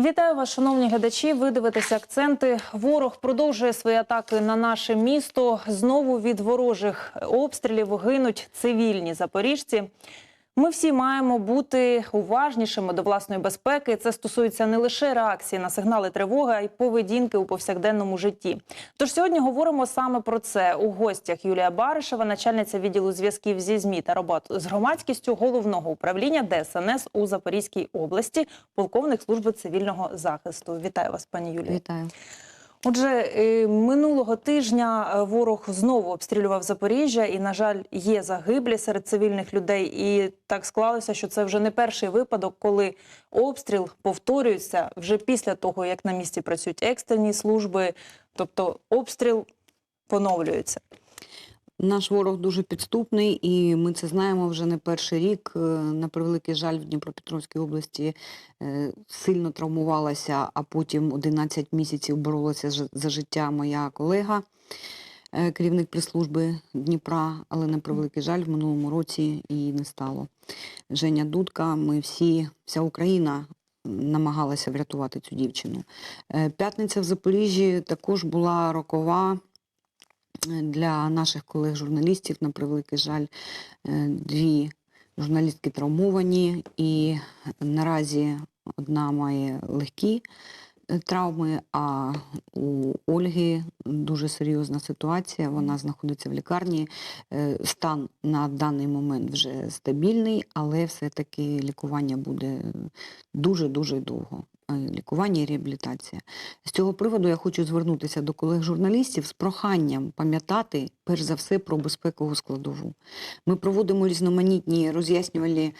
Вітаю вас, шановні глядачі. Ви дивитеся акценти. Ворог продовжує свої атаки на наше місто. Знову від ворожих обстрілів гинуть цивільні запоріжці. Ми всі маємо бути уважнішими до власної безпеки. Це стосується не лише реакції на сигнали тривоги, а й поведінки у повсякденному житті. Тож сьогодні говоримо саме про це. У гостях Юлія Баришева, начальниця відділу зв'язків зі ЗМІ та робот з громадськістю головного управління ДСНС у Запорізькій області, полковник служби цивільного захисту. Вітаю вас, пані Юлія. Вітаю. Отже, е, минулого тижня е, ворог знову обстрілював Запоріжжя, і, на жаль, є загиблі серед цивільних людей. І так склалося, що це вже не перший випадок, коли обстріл повторюється вже після того, як на місці працюють екстрені служби, тобто обстріл поновлюється. Наш ворог дуже підступний, і ми це знаємо вже не перший рік. Е, На превеликий жаль, в Дніпропетровській області е, сильно травмувалася, а потім 11 місяців боролася за життя моя колега, е, керівник прес-служби Дніпра, але на превеликий жаль, в минулому році її не стало. Женя Дудка, ми всі, вся Україна намагалася врятувати цю дівчину. П'ятниця в Запоріжжі також була рокова для наших колег-журналістів, на превеликий жаль, е, дві журналістки травмовані, і наразі одна має легкі е, травми, а у Ольги дуже серйозна ситуація. Вона знаходиться в лікарні. Е, Стан на даний момент вже стабільний, але все-таки лікування буде дуже-дуже довго. Е, Лікування і реабілітація. З цього приводу я хочу звернутися до колег-журналістів з проханням пам'ятати, перш за все, про безпекову складову. Ми проводимо різноманітні роз'яснювальні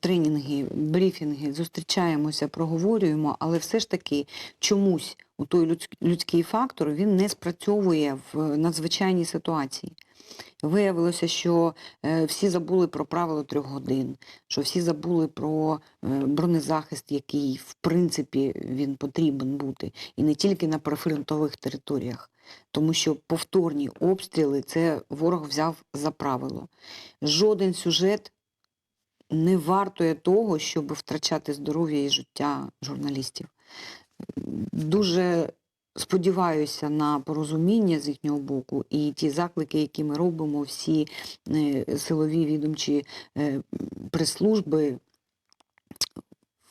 тренінги, брифінги, зустрічаємося, проговорюємо, але все ж таки чомусь у той людський фактор він не спрацьовує в надзвичайній ситуації. Виявилося, що е, всі забули про правило трьох годин, що всі забули про е, бронезахист, який в принципі він потрібен бути, і не тільки на прифронтових територіях, тому що повторні обстріли це ворог взяв за правило. Жоден сюжет не вартує того, щоб втрачати здоров'я і життя журналістів. Дуже сподіваюся на порозуміння з їхнього боку, і ті заклики, які ми робимо, всі е, силові відомчі е, прес-служби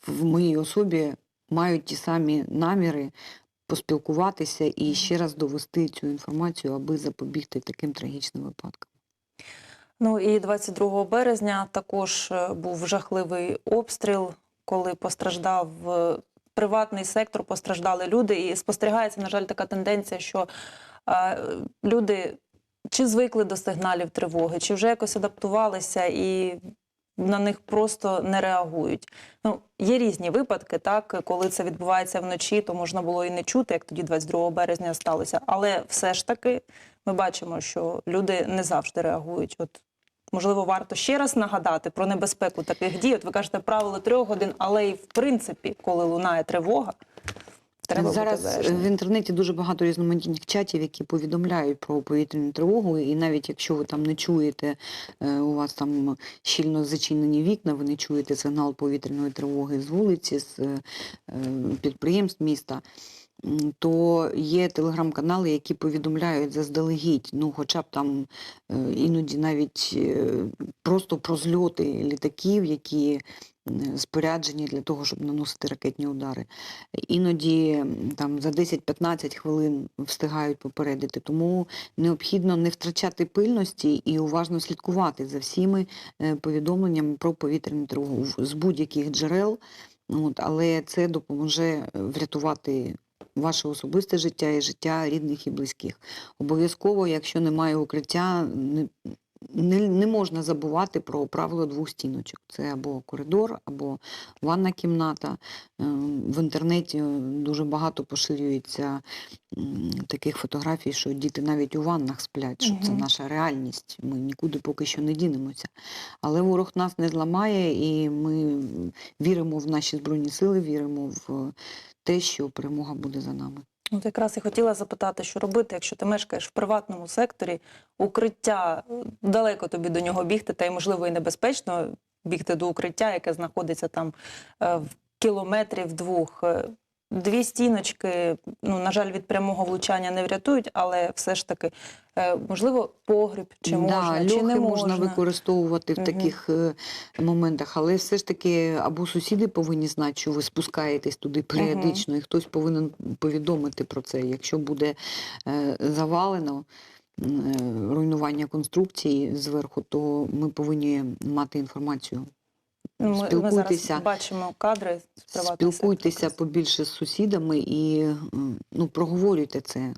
в моїй особі мають ті самі наміри поспілкуватися і ще раз довести цю інформацію, аби запобігти таким трагічним випадкам. Ну і 22 березня також е, був жахливий обстріл, коли постраждав приватний сектор, постраждали люди. І спостерігається, на жаль, така тенденція, що е, люди чи звикли до сигналів тривоги, чи вже якось адаптувалися і на них просто не реагують. Ну, є різні випадки, так, коли це відбувається вночі, то можна було і не чути, як тоді 22 березня сталося. Але все ж таки ми бачимо, що люди не завжди реагують. От можливо, варто ще раз нагадати про небезпеку таких дій. От ви кажете правило трьох годин, але і в принципі, коли лунає тривога, треба Зараз бути в інтернеті дуже багато різноманітних чатів, які повідомляють про повітряну тривогу, і навіть якщо ви там не чуєте, е, у вас там щільно зачинені вікна, ви не чуєте сигнал повітряної тривоги з вулиці, з е, е, підприємств міста. То є телеграм-канали, які повідомляють заздалегідь, ну хоча б там е, іноді навіть е, просто про зльоти літаків, які споряджені для того, щоб наносити ракетні удари іноді там за 10-15 хвилин встигають попередити. Тому необхідно не втрачати пильності і уважно слідкувати за всіми е, повідомленнями про повітряну тривогу з будь-яких джерел. От, але це допоможе врятувати ваше особисте життя і життя рідних і близьких. Обов'язково, якщо немає укриття, не, не, можна забувати про правило двох стіночок. Це або коридор, або ванна кімната. Е, В інтернеті е, дуже багато поширюється таких фотографій, що діти навіть у ваннах сплять, що це наша реальність. Ми нікуди поки що не дінемося. Але ворог нас не зламає, і ми віримо в наші збройні сили, віримо в те, що перемога буде за нами. От якраз і хотіла запитати, що робити, якщо ти мешкаєш в приватному секторі, укриття е, далеко тобі до нього бігти, та й можливо і небезпечно бігти до укриття, яке знаходиться там е, в кілометрів двох. Дві стіночки, ну, на жаль, від прямого влучання не врятують, але все ж таки, е, можливо, погріб, чи можна, да, чи не можна використовувати в Мгм. таких е, моментах, але все ж таки або сусіди повинні знати, що ви спускаєтесь туди періодично, і хтось повинен повідомити про це. Якщо буде е, завалено руйнування конструкції зверху, то ми повинні мати інформацію. Ми, ми зараз бачимо кадри з приватного Спілкуйтеся сектору. побільше з сусідами і ну, проговорюйте це.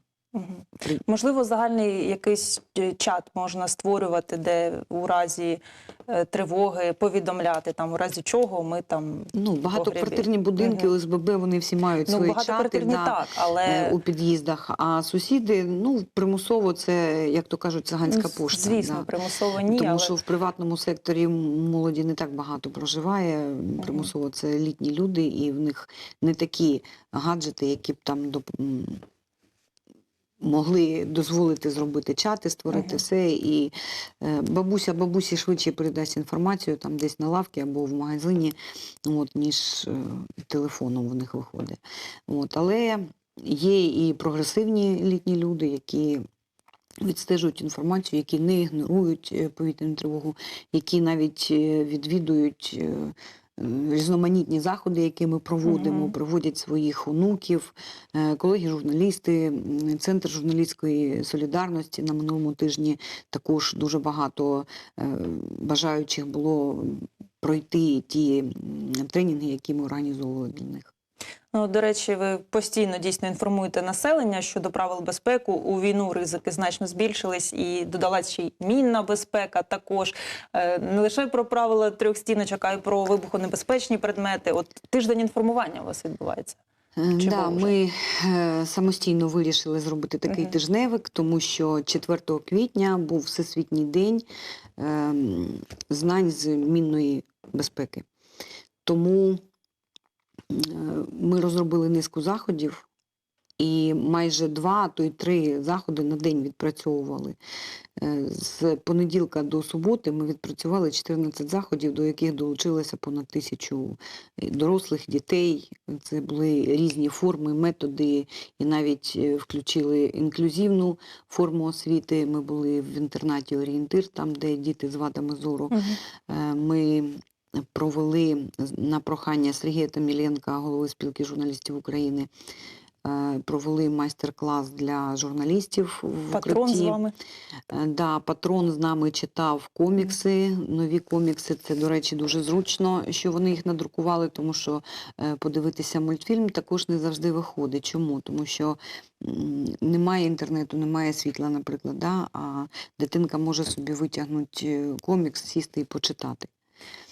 При- Можливо, загальний якийсь е, чат можна створювати, де у разі е, тривоги повідомляти, там у разі чого ми там Ну, багатоквартирні будинки, Мгм. ОСББ, вони всі мають ну свої чати. да. так, але е, у під'їздах. А сусіди, ну примусово, це як то кажуть, циганська ну, пошта. звісно, да. примусово ні, Тому але що в приватному секторі молоді не так багато проживає. Примусово це літні люди, і в них не такі гаджети, які б там доп... могли дозволити зробити чати, створити Мгм. все. І е, бабуся бабусі швидше передасть інформацію там десь на лавці або в магазині, от, ніж е, телефоном в них виходить. От, але є і прогресивні літні люди, які відстежують інформацію, які не ігнорують е, повітряну тривогу, які навіть відвідують різноманітні заходи, які ми проводимо, угу. проводять своїх онуків, е, колеги-журналісти, центр журналістської солідарності на минулому тижні також дуже багато е, бажаючих було пройти ті тренінги, які ми організовували для них. Ну, до речі, ви постійно дійсно інформуєте населення щодо правил безпеки. У війну ризики значно збільшились і додалась ще й мінна безпека. Також Е, не лише про правила трьох стіночок, а й про вибухонебезпечні предмети. От тиждень інформування у вас відбувається. Е, Чи Да, ми е, самостійно вирішили зробити такий Мгм. тижневик, тому що 4 квітня був Всесвітній день е, знань з мінної безпеки. Тому ми розробили низку заходів. І майже два, а то й три заходи на день відпрацьовували. Е, З понеділка до суботи ми відпрацювали 14 заходів, до яких долучилося понад тисячу е, дорослих, дітей. Це були різні форми, методи, і навіть е, включили інклюзивну форму освіти. Ми були в інтернаті Орієнтир, там, де діти з вадами зору. Е, Ми провели на прохання Сергія Таміленка, голови спілки журналістів України. е, Провели майстер-клас для журналістів в Патрон з вами. Е, Да, патрон з нами читав комікси, нові комікси. Це, до речі, дуже зручно, що вони їх надрукували, тому що е, подивитися мультфільм також не завжди виходить. Чому? Тому що немає інтернету, немає світла, наприклад, да? а дитинка може собі витягнути комікс, сісти і почитати.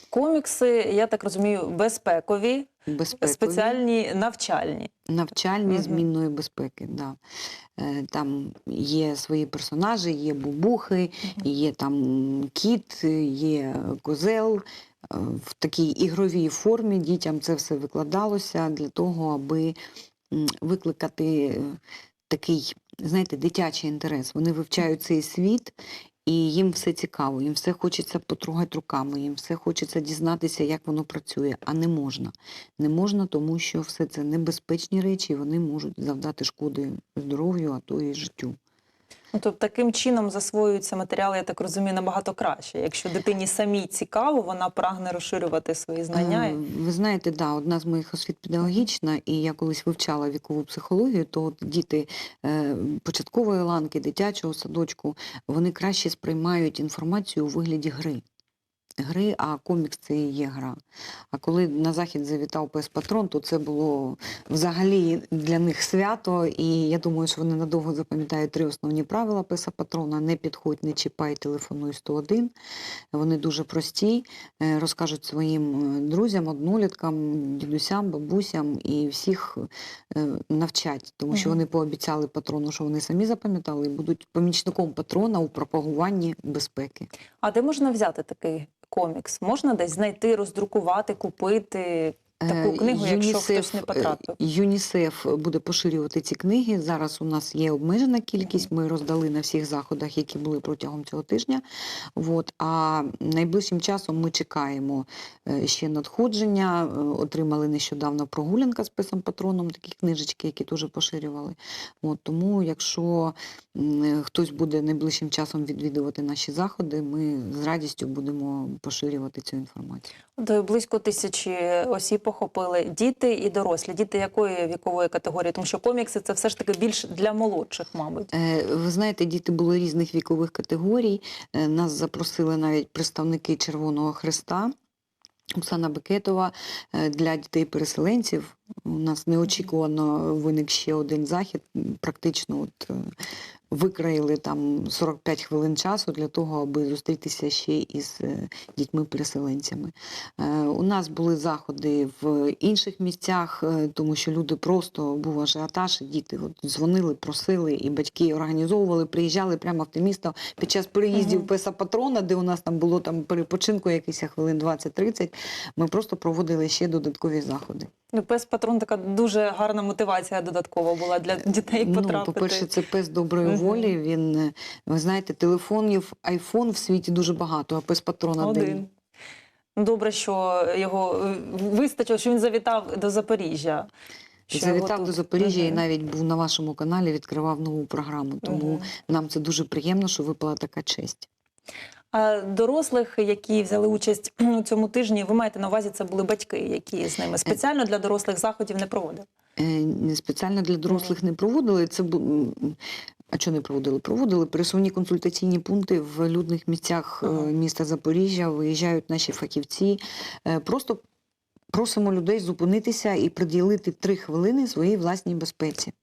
Комікси, я так розумію, безпекові, Безпекові. спеціальні навчальні. Навчальні Мгм. змінної безпеки. Да. Е, Там є свої персонажі, є бубухи, є там кіт, є козел. Е, В такій ігровій формі дітям це все викладалося для того, аби викликати е, такий, знаєте, дитячий інтерес. Вони вивчають цей світ. І їм все цікаво, їм все хочеться потрогати руками, їм все хочеться дізнатися, як воно працює, а не можна. Не можна, тому що все це небезпечні речі, і вони можуть завдати шкоди здоров'ю, а то і життю. Ну, тобто таким чином засвоюються матеріали, я так розумію, набагато краще. Якщо дитині самій цікаво, вона прагне розширювати свої знання. Е, Ви знаєте, да, одна з моїх освіт педагогічна, і я колись вивчала вікову психологію, то діти е, початкової ланки, дитячого садочку, вони краще сприймають інформацію у вигляді гри. Гри, а комікс це і є гра. А коли на захід завітав пес Патрон, то це було взагалі для них свято. І я думаю, що вони надовго запам'ятають три основні правила песа Патрона: не підходь, не чіпай, телефонуй 101. Вони дуже прості, е, розкажуть своїм е, друзям, одноліткам, дідусям, бабусям і всіх е, навчать, тому що вони пообіцяли патрону, що вони самі запам'ятали і будуть помічником патрона у пропагуванні безпеки. А де можна взяти такий комікс? Можна десь знайти, роздрукувати, купити? Таку Е, книгу, якщо хтось ЮНІСЕФ, не е, потрапив? ЮНІСЕФ буде поширювати ці книги. Зараз у нас є обмежена кількість. Ми роздали на всіх заходах, які були протягом цього тижня. От. А найближчим часом ми чекаємо е, ще надходження. Е, Отримали нещодавно прогулянка з писом патроном, такі книжечки, які теж поширювали. От. Тому, якщо е, хтось буде найближчим часом відвідувати наші заходи, ми з радістю будемо поширювати цю інформацію. До близько тисячі осіб охопили діти і дорослі. Діти якої вікової категорії? Тому що комікси це все ж таки більш для молодших, мабуть. Е, Ви знаєте, діти були різних вікових категорій. Е, Нас запросили навіть представники Червоного Христа. Оксана Бекетова е, для дітей-переселенців. У нас неочікувано виник ще один захід. Практично от, викраїли там 45 хвилин часу для того, аби зустрітися ще із е, дітьми-переселенцями. Е, У нас були заходи в інших місцях, е, тому що люди просто був ажіотаж, діти от дзвонили, просили, і батьки організовували, приїжджали прямо в те місто під час переїздів. Песа Патрона, де у нас там було там перепочинку якихось хвилин 20-30. Ми просто проводили ще додаткові заходи. Ну, Пес патрон така дуже гарна мотивація додаткова була для дітей Ну, по-перше, це пес доброї волі. Він, е, ви знаєте, телефонів, айфон в світі дуже багато, а пес патрона один. один. Ну, Добре, що його е, вистачило, що він завітав до Запоріжжя. що Завітав тут- до Запоріжжя і навіть був на вашому каналі, відкривав нову програму. Тому Мгм. нам це дуже приємно, що випала така честь. А дорослих, які взяли участь у цьому тижні, ви маєте на увазі, це були батьки, які з ними спеціально для дорослих заходів не проводили. Е, Спеціально для дорослих не проводили. Це бу- а що не проводили? Проводили пересувні консультаційні пункти в людних місцях е, міста Запоріжжя. Виїжджають наші фахівці. Е, Просто просимо людей зупинитися і приділити три хвилини своїй власній безпеці.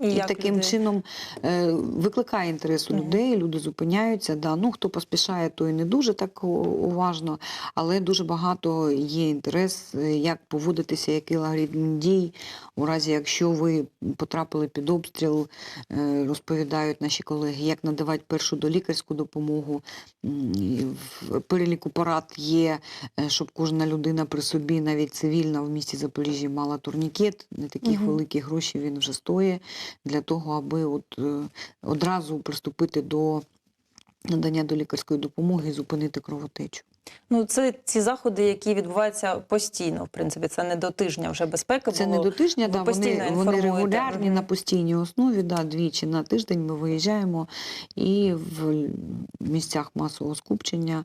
І, І таким люди- чином е, викликає інтерес у людей, люди зупиняються. Да. Ну, хто поспішає, той не дуже так уважно, але дуже багато є інтерес, е, як поводитися, який алгоритм дій. У разі, якщо ви потрапили під обстріл, е, розповідають наші колеги, як надавати першу долікарську допомогу. В переліку порад є, е, щоб кожна людина при собі, навіть цивільна в місті Запоріжжя, мала турнікет. Не такі Мгм. великі гроші він вже стоїть для того, аби от, е, одразу приступити до надання до лікарської допомоги і зупинити кровотечу. Ну, це ці заходи, які відбуваються постійно, в принципі, це не до тижня вже безпеки. Це було. не до тижня, да, вони, вони регулярні на постійній основі, да, двічі на тиждень ми виїжджаємо і в місцях масового скупчення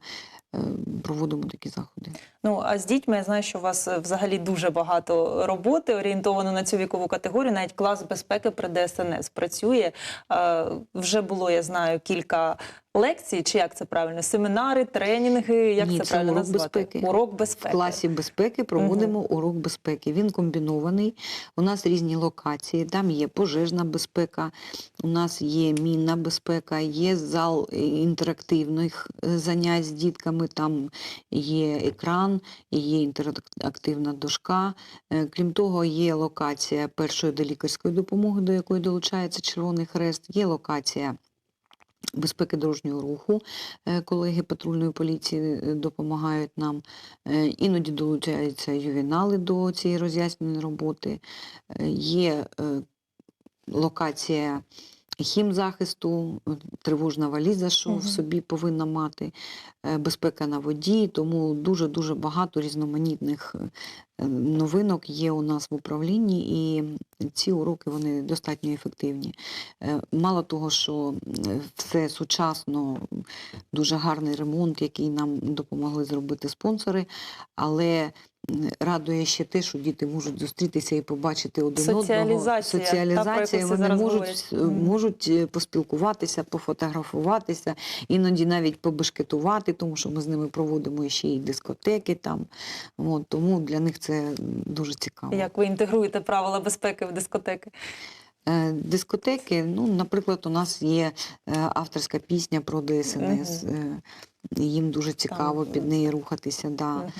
проводимо такі заходи. Ну а з дітьми я знаю, що у вас е, взагалі дуже багато роботи орієнтовано на цю вікову категорію. Навіть клас безпеки при ДСНС працює. Е, Вже було, я знаю, кілька лекцій, чи як це правильно? Семінари, тренінги. Як Ні, це це правильно урок назвати? безпеки. Урок В безпеки. класі безпеки проводимо урок безпеки. Він комбінований. У нас різні локації. Там є пожежна безпека, у нас є мінна безпека, є зал е, інтерактивних е, занять з дітками. Там є екран, є інтерактивна дошка. Е, Крім того, є локація першої долікарської допомоги, до якої долучається Червоний Хрест. Є локація. Безпеки дорожнього руху Е, колеги патрульної поліції е, допомагають нам. Іноді долучаються ювінали до цієї роз'яснювальної роботи. Є локація хімзахисту, е, тривожна валіза, що Мгм. в собі повинна мати, е, безпека на воді, тому дуже-дуже багато різноманітних е, новинок є у нас в управлінні, і ці уроки вони достатньо ефективні. Мало того, що все сучасно, дуже гарний ремонт, який нам допомогли зробити спонсори, але радує ще те, що діти можуть зустрітися і побачити один одного. Соціалізація, вони зараз можуть, говорять. можуть е, поспілкуватися, пофотографуватися, іноді навіть побешкетувати, тому що ми з ними проводимо ще й дискотеки там. От, тому для них це дуже цікаво. Як ви інтегруєте правила безпеки в дискотеки? Е, Дискотеки, ну, наприклад, у нас є е, авторська пісня про ДСНС. Е, Їм дуже цікаво під неї рухатися. Да.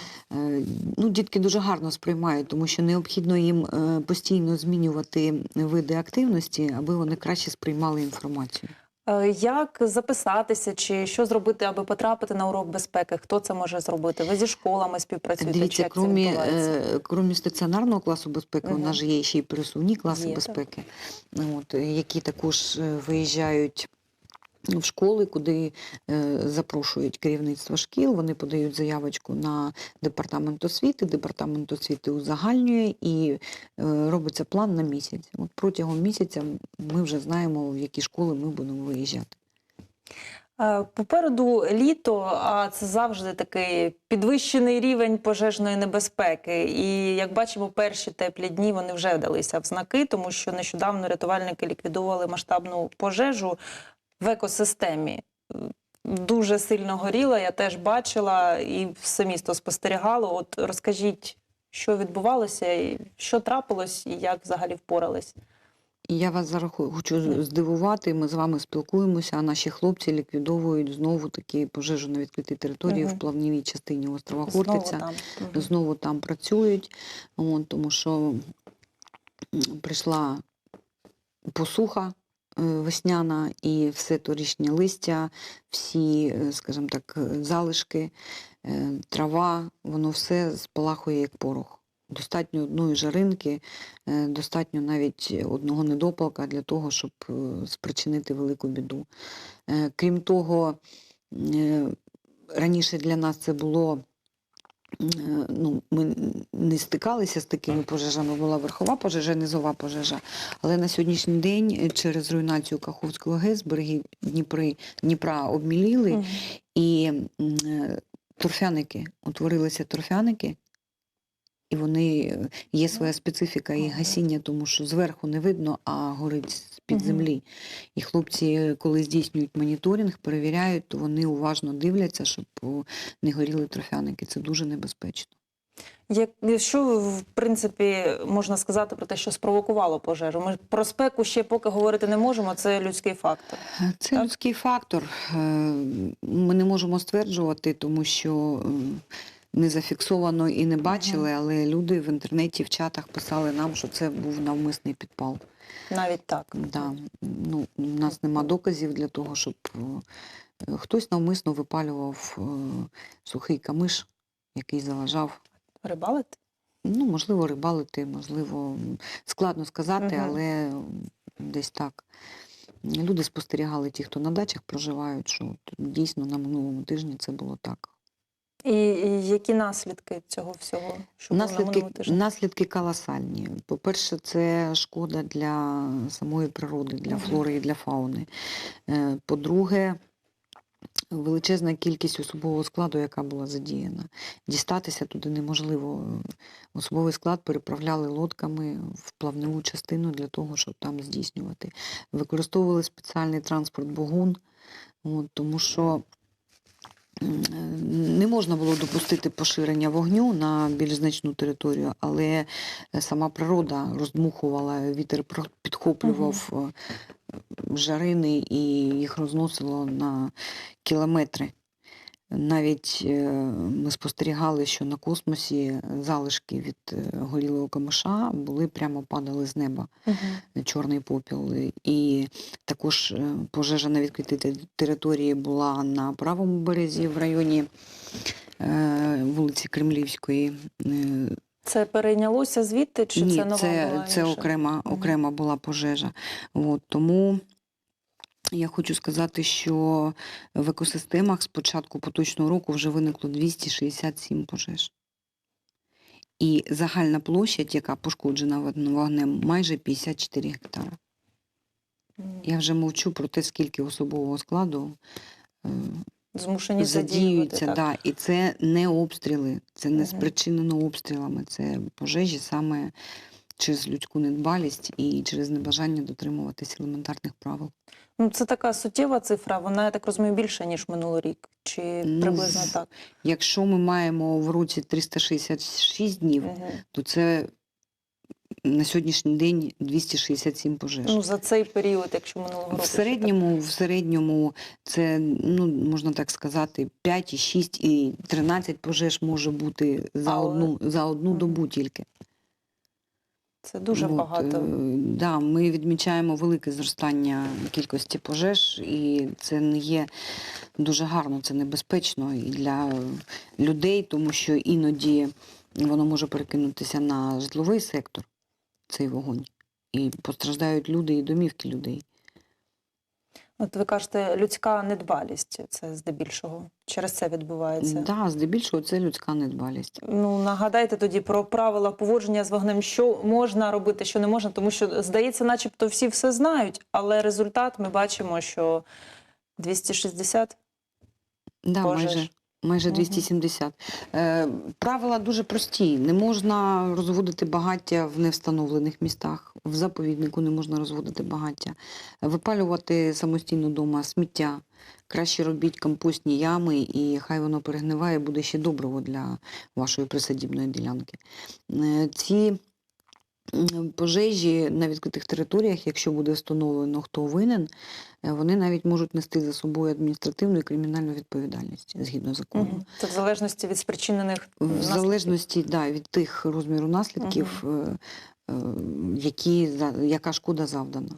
Ну, дітки дуже гарно сприймають, тому що необхідно їм постійно змінювати види активності, аби вони краще сприймали інформацію. Е, Як записатися, чи що зробити, аби потрапити на урок безпеки? Хто це може зробити? Ви зі школами співпрацюєте? чи Дивіться, крім, е, крім стаціонарного класу безпеки, у нас же є ще й присувні класи Є, так. безпеки, от, які також е, виїжджають в школи, куди е, запрошують керівництво шкіл, вони подають заявочку на департамент освіти, департамент освіти узагальнює і е, робиться план на місяць. От протягом місяця ми вже знаємо, в які школи ми будемо виїжджати. Е, Попереду літо, а це завжди такий підвищений рівень пожежної небезпеки. І як бачимо, перші теплі дні вони вже далися в знаки, тому що нещодавно рятувальники ліквідували масштабну пожежу в екосистемі. Дуже сильно горіла, я теж бачила і все місто спостерігало. От розкажіть, що відбувалося, і що трапилось, і як взагалі впорались. Я вас зараз хочу здивувати. Ми з вами спілкуємося, а наші хлопці ліквідовують знову таки пожежу на відкритій території Мгм. в плавнівій частині острова Знову Хортиця. там. Мгм. Знову там працюють, от, тому що прийшла посуха весняна і все торішнє листя, всі, е, скажімо так, е, залишки, е, трава, воно все спалахує як порох. Достатньо одної жаринки, е, достатньо навіть одного недопалка для того, щоб е, спричинити велику біду. Е, Крім того, е, раніше для нас це було Е, ну, ми не стикалися з такими пожежами, була верхова пожежа, низова пожежа. Але на сьогоднішній день е, через руйнацію Каховського ГЕС береги Дніпри, Дніпра обміліли, угу. і е, торфяники, утворилися торфяники, і вони е, є своя специфіка і гасіння, тому що зверху не видно, а горить з-під землі. І хлопці, е, коли здійснюють моніторинг, перевіряють, то вони уважно дивляться, щоб не горіли торфяники. Це дуже небезпечно. Як що в принципі можна сказати про те, що спровокувало пожежу? Ми про спеку ще поки говорити не можемо. Це людський фактор. Е, Це Так. людський фактор. Е, Ми не можемо стверджувати, тому що не зафіксовано і не бачили, але люди в інтернеті, в чатах писали нам, що це був навмисний підпал. Навіть так. Да. Ну, у нас нема доказів для того, щоб е, хтось навмисно випалював е, сухий камиш, який заважав. Рибалити? Ну, можливо, рибалити, можливо, складно сказати, Мгм. але десь так. Люди спостерігали, ті, хто на дачах проживають, що дійсно на минулому тижні це було так. І, і які наслідки цього всього? Що Наслідки, наслідки колосальні. По-перше, це шкода для самої природи, для флори і для фауни. Е, По-друге, величезна кількість особового складу, яка була задіяна. Дістатися туди неможливо. Особовий склад переправляли лодками в плавневу частину для того, щоб там здійснювати. Використовували спеціальний транспорт Богун, тому що не можна було допустити поширення вогню на більш значну територію, але сама природа роздмухувала, вітер підхоплював е, жарини і їх розносило на кілометри. Навіть е, ми спостерігали, що на космосі залишки від е, горілого камиша були прямо падали з неба Мгм. чорний попіл. І також е, пожежа на відкритій території була на правому березі в районі е, вулиці Кремлівської. Е, Це перейнялося звідти, чи Ні, це нова це, це окрема, окрема була пожежа. От, тому я хочу сказати, що в екосистемах з початку поточного року вже виникло 267 пожеж. І загальна площадь, яка пошкоджена вогнем, майже 54 гектара. Я вже мовчу про те, скільки особового складу е, Змушені задіювати. задіюється. Так. Да, і це не обстріли, це не спричинено обстрілами, це пожежі саме через людську недбалість і через небажання дотримуватись елементарних правил. Ну, це така суттєва цифра, вона, я так розумію, більша, ніж минулий рік. Чи Ну, приблизно так? Якщо ми маємо в році 366 днів, Мгм. то це на сьогоднішній день 267 пожеж. Ну, за цей період, якщо минулого року. В ще так. середньому, в середньому це, ну, можна так сказати, 5, і 6 і 13 пожеж може бути за Але- одну, за одну добу тільки. Це дуже От, багато. е, Да, ми відмічаємо велике зростання кількості пожеж, і це не є дуже гарно, це небезпечно і для людей, тому що іноді воно може перекинутися на житловий сектор, цей вогонь. І постраждають люди і домівки людей. От ви кажете, людська недбалість це здебільшого через це відбувається. Так, да, здебільшого це людська недбалість. Ну нагадайте тоді про правила поводження з вогнем, що можна робити, що не можна, тому що здається, начебто всі все знають, але результат ми бачимо, що 260 Да, пожеж. майже, майже Мгм. 270. Е, правила дуже прості. Не можна розводити багаття в невстановлених містах. В заповіднику не можна розводити багаття. Випалювати самостійно вдома сміття. Краще робіть компостні ями, і хай воно перегниває, буде ще добриво для вашої присадібної ділянки. Е, ці пожежі на відкритих територіях, якщо буде встановлено, хто винен, е, вони навіть можуть нести за собою адміністративну і кримінальну відповідальність згідно закону. Це в залежності від спричинених В залежності да, від тих розміру наслідків, е, які, яка шкода завдана.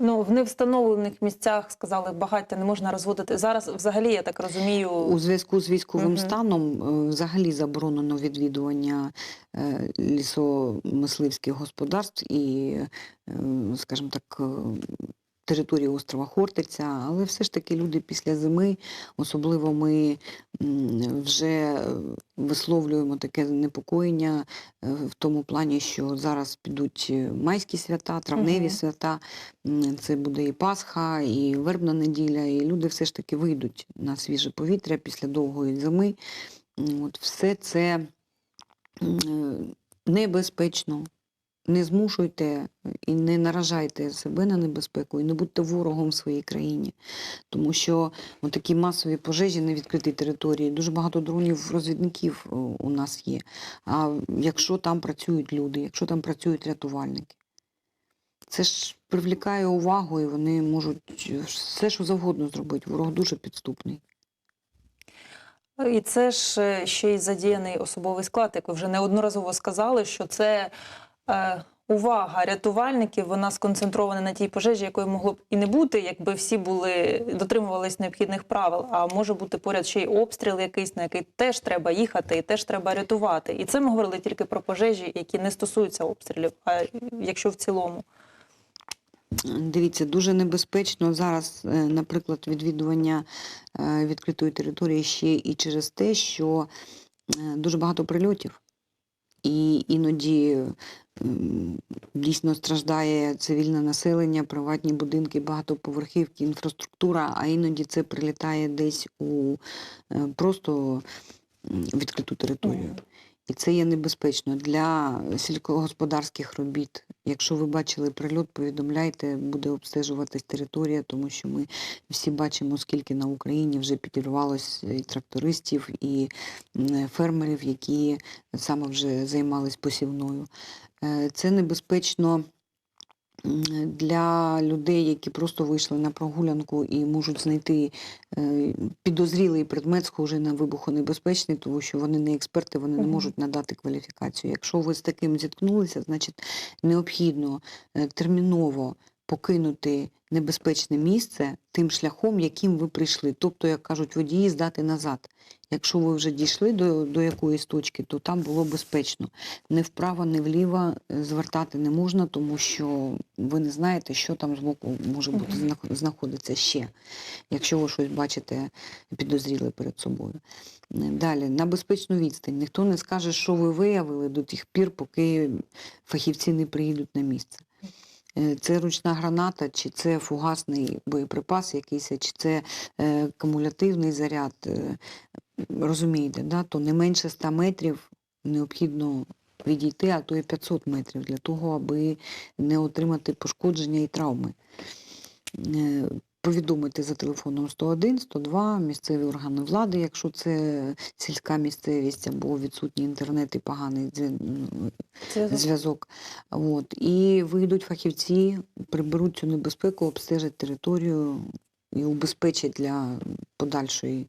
Ну в невстановлених місцях сказали, багаття не можна розводити. Зараз взагалі я так розумію. У зв'язку з військовим Мгм. станом е, взагалі заборонено відвідування е, лісомисливських господарств і, е, скажімо так, території острова Хортиця, але все ж таки люди після зими, особливо ми вже е, висловлюємо таке непокоєння е, в тому плані, що зараз підуть е, майські свята, травневі Мгм. свята, це буде і Пасха, і Вербна неділя, і люди все ж таки вийдуть на свіже повітря після довгої зими. От все це небезпечно. Не змушуйте і не наражайте себе на небезпеку, і не будьте ворогом в своїй країні. Тому що такі масові пожежі на відкритій території, дуже багато дронів розвідників у нас є. А якщо там працюють люди, якщо там працюють рятувальники, це ж привлікає увагу, і вони можуть все, що завгодно зробити. Ворог дуже підступний. І це ж е, ще й задіяний особовий склад, як ви вже неодноразово сказали, що це е, увага рятувальників, вона сконцентрована на тій пожежі, якої могло б і не бути, якби всі були дотримувались необхідних правил. А може бути поряд ще й обстріл якийсь, на який теж треба їхати, і теж треба рятувати. І це ми говорили тільки про пожежі, які не стосуються обстрілів. А якщо в цілому. Дивіться, дуже небезпечно зараз, е, наприклад, відвідування е, відкритої території ще і через те, що е, дуже багато прильотів. І іноді дійсно страждає цивільне населення, приватні будинки, багатоповерхівки, інфраструктура, а іноді це прилітає десь у е, просто відкриту територію. І це є небезпечно для сільськогосподарських робіт. Якщо ви бачили прильот, повідомляйте, буде обстежуватись територія, тому що ми всі бачимо, скільки на Україні вже підірвалось і трактористів, і фермерів, які саме вже займались посівною. Е, Це небезпечно для людей, які просто вийшли на прогулянку і можуть знайти е, підозрілий предмет, схожий на вибухонебезпечний, тому що вони не експерти, вони не можуть надати кваліфікацію. Якщо ви з таким зіткнулися, значить необхідно е, терміново покинути небезпечне місце тим шляхом, яким ви прийшли. Тобто, як кажуть водії, здати назад. Якщо ви вже дійшли до, до якоїсь точки, то там було безпечно. Не вправо, не вліво е, звертати не можна, тому що ви не знаєте, що там збоку може бути знаходиться ще, якщо ви щось бачите підозріле перед собою. Е, Далі, на безпечну відстань. Ніхто не скаже, що ви виявили до тих пір, поки фахівці не приїдуть на місце. Е, Це ручна граната, чи це фугасний боєприпас якийсь, чи це е, кумулятивний заряд. е, Розумієте, да? то не менше 100 метрів необхідно відійти, а то і 500 метрів для того, аби не отримати пошкодження і травми. Повідомити за телефоном 101, 102, місцеві органи влади, якщо це сільська місцевість або відсутній інтернет і поганий зв'язок. От. І вийдуть фахівці, приберуть цю небезпеку, обстежать територію і убезпечать для подальшої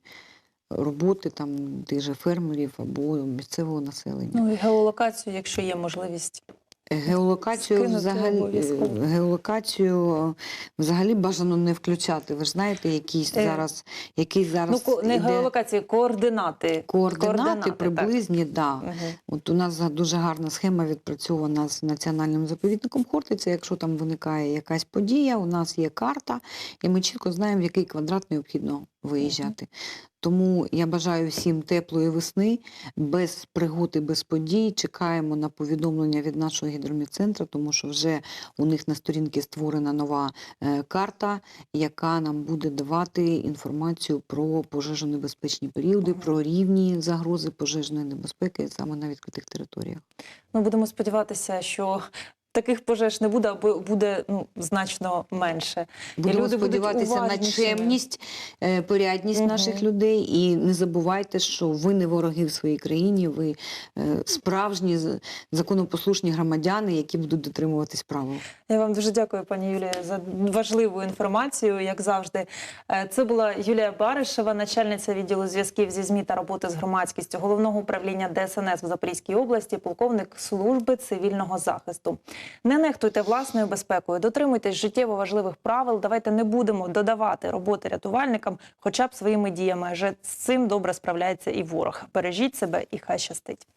роботи там тих же фермерів або місцевого населення. Ну і геолокацію, якщо є можливість Геолокацію Скинути взагалі геолокацію взагалі бажано не включати. Ви ж знаєте, якісь Е, зараз, який Ну, зараз ко- не іде геолокації, координати. координати, координати, так. приблизні, да. Мгм. От у нас дуже гарна схема відпрацьована з національним заповідником Хортиця. Якщо там виникає якась подія, у нас є карта, і ми чітко знаємо, в який квадрат необхідно виїжджати. Тому я бажаю всім теплої весни, без пригод і без подій. Чекаємо на повідомлення від нашого гідромедцентру, тому що вже у них на сторінці створена нова е, карта, яка нам буде давати інформацію про пожежонебезпечні періоди, про рівні загрози пожежної небезпеки саме на відкритих територіях. Ну, будемо сподіватися, що таких пожеж не буде, або буде ну, значно менше. Будемо люди сподіватися на чемність, е, порядність Мгм. наших людей. І не забувайте, що ви не вороги в своїй країні, ви е, справжні законопослушні громадяни, які будуть дотримуватись правил. Я вам дуже дякую, пані Юлія, за важливу інформацію, як завжди. Е, Це була Юлія Баришева, начальниця відділу зв'язків зі ЗМІ та роботи з громадськістю головного управління ДСНС в Запорізькій області, полковник служби цивільного захисту. Не нехтуйте власною безпекою, дотримуйтесь життєво важливих правил. Давайте не будемо додавати роботи рятувальникам, хоча б своїми діями. Адже з цим добре справляється і ворог. Бережіть себе і хай щастить.